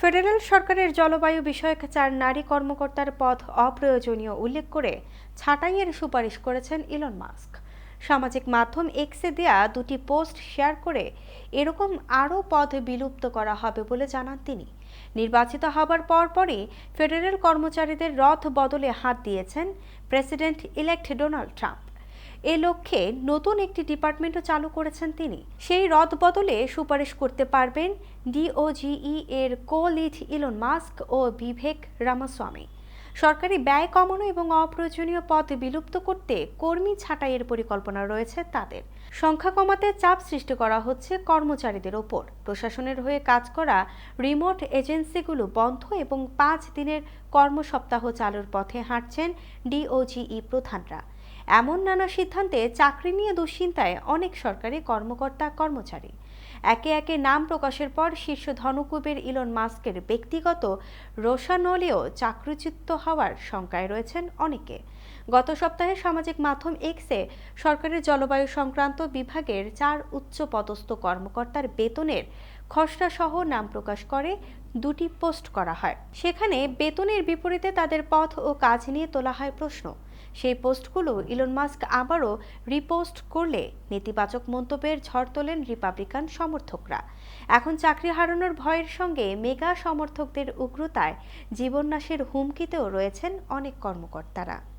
Federal সরকারের জলবায়ু বিষয়ক চার নারী কর্মকর্তার পদ অপ্রয়োজনীয় উল্লেখ করে ছাঁটাইয়ের সুপারিশ করেছেন ইলন মাস্ক। সামাজিক মাধ্যম এক্সে দেয়া দুটি পোস্ট শেয়ার করে এরকম আরও পদ বিলুপ্ত করা হবে বলে জানান তিনি। নির্বাচিত হবার পরপরই ফেডারেল কর্মচারীদের রথ বদলে হাত দিয়েছেন প্রেসিডেন্ট ইলেক্ট ডোনাল্ড ট্রাম্প। এ লক্ষ্যে নতুন একটি ডিপার্টমেন্টও চালু করেছেন তিনি। সেই রদ বদলে সুপারিশ করতে পারবেন ডিওজিই এর কো লিড ইলন মাস্ক ও বিভেক রামাস্বামী। সরকারি ব্যয় কমানো এবং অপ্রয়োজনীয় পদ বিলুপ্ত করতে কর্মী ছাঁটাইয়ের পরিকল্পনা রয়েছে তাদের। সংখ্যা কমাতে চাপ সৃষ্টি করা হচ্ছে কর্মচারীদের ওপর। প্রশাসনের হয়ে কাজ করা রিমোট এজেন্সিগুলো বন্ধ এবং পাঁচ দিনের কর্মসপ্তাহ চালুর পথে হাঁটছেন ডিওজিই প্রধানরা। এমন নানা সিদ্ধান্তে চাকরি নিয়ে দুশ্চিন্তায় অনেক সরকারি কর্মকর্তা, কর্মচারী। একে একে নাম প্রকাশের পর শীর্ষ ধনকুবের ইলন মাস্কের ব্যক্তিগত রোশানলেও চাকরিচ্যুত হওয়ার শঙ্কায় রয়েছেন অনেকে। গত সপ্তাহে সামাজিক মাধ্যম এক্সে সরকারের জলবায়ু সংক্রান্ত বিভাগের চার উচ্চ পদস্থ কর্মকর্তার বেতনের খসড়া সহ নাম প্রকাশ করে দুটি পোস্ট করা হয়। সেখানে বেতনের বিপরীতে তাদের পথ ও কাজ নিয়ে তোলা হয় প্রশ্ন। সেই পোস্টগুলো ইলন মাস্ক আবারও রিপোস্ট করলে নেতিবাচক মন্তব্যের ঝড় তোলেন রিপাবলিকান সমর্থকরা। এখন চাকরি হারানোর ভয়ের সঙ্গে মেগা সমর্থকদের উগ্রতায় জীবননাশের হুমকিতেও রয়েছেন অনেক কর্মকর্তারা।